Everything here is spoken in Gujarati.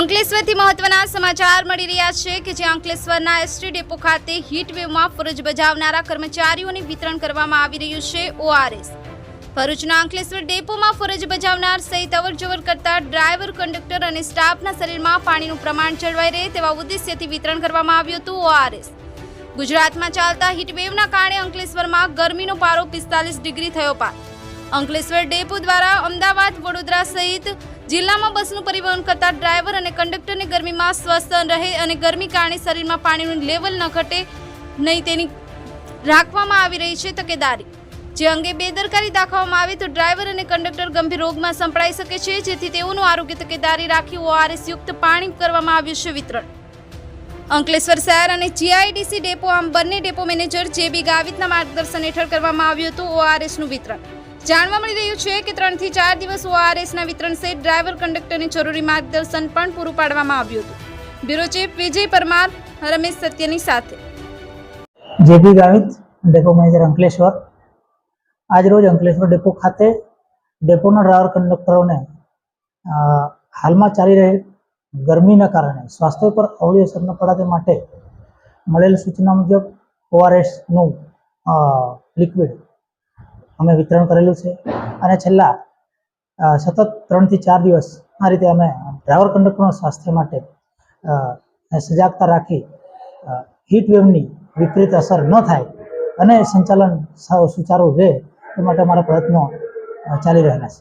અંકલેશ્વરથી મહત્વના સમાચાર મળી રહ્યા છે કે જે અંકલેશ્વરના એસટી ડેપો ખાતે હીટવેવમાં ફરજ બજાવનારા કર્મચારીઓને વિતરણ કરવામાં આવી રહ્યું છે ઓઆરએસ. ભરૂચના અંકલેશ્વર ડેપોમાં ફરજ બજાવનાર સહિત અવરજવર કરતા ડ્રાઈવર, કંડક્ટર અને સ્ટાફના શરીરમાં પાણીનું પ્રમાણ જળવાઈ રહે તેવા ઉદ્દેશ્યથી વિતરણ કરવામાં આવ્યું હતું ઓઆરએસ. ગુજરાતમાં ચાલતા હીટવેવના કારણે અંકલેશ્વરમાં ગરમીનો પારો પિસ્તાલીસ ડિગ્રી થયો પાર. અંકલેશ્વર ડેપો દ્વારા અમદાવાદ, વડોદરા સહિત જિલ્લામાં બસનું પરિવહન કરતા ડ્રાઈવર અને કંડક્ટરને ગરમીમાં સ્વસ્થ રહે અને ગરમી કારણે શરીરમાં પાણીનું લેવલ ન ઘટે નહીં તેની રાખવામાં આવી રહી છે તકેદારી. જે અંગે બેદરકારી દાખવવામાં આવે તો ડ્રાઈવર અને કંડક્ટર ગંભીર રોગમાં સંપડાઈ શકે છે, જેથી તેઓનું આરોગ્ય તકેદારી રાખી ઓઆરએસ યુક્ત પાણી કરવામાં આવ્યું છે વિતરણ. અંકલેશ્વર શહેર અને જીઆઈડીસી ડેપો આમ બંને ડેપો મેનેજર જે બી ગાવિતના માર્ગદર્શન હેઠળ કરવામાં આવ્યું હતું, ઓઆરએસનું વિતરણ. જાણવા મળી રહ્યું છે કે ત્રણથી ચાર દિવસ ઓઆરએસના વિતરણ સહિત ડ્રાઈવર કંડક્ટરને જરૂરી માર્ગદર્શન પણ પૂરું પાડવામાં આવ્યું હતું. બ્યુરો ચીફ વિજય પરમાર, રમેશ સત્યની સાથે. JP Gavit depot manager Ankleshwar. આજરોજ અંકલેશ્વર ડેપો ખાતે ડેપોના ડ્રાઈવર કંડક્ટરોને હાલમાં ચાલી રહેલ ગરમીના કારણે સ્વાસ્થ્ય પર અવળી અસર ન પડે તે માટે મળેલ સૂચના મુજબ ઓઆરએસનું લિક્વિડ અમે વિતરણ કરેલું છે. અને છેલ્લા સતત ત્રણથી ચાર દિવસ આ રીતે અમે ડ્રાઈવર કંડક્ટરના સ્વાસ્થ્ય માટે સજાગતા રાખી હીટ વેવની વિપરીત અસર ન થાય અને સંચાલન સુચારું રહે એ માટે અમારા પ્રયત્નો ચાલી રહેલા છે.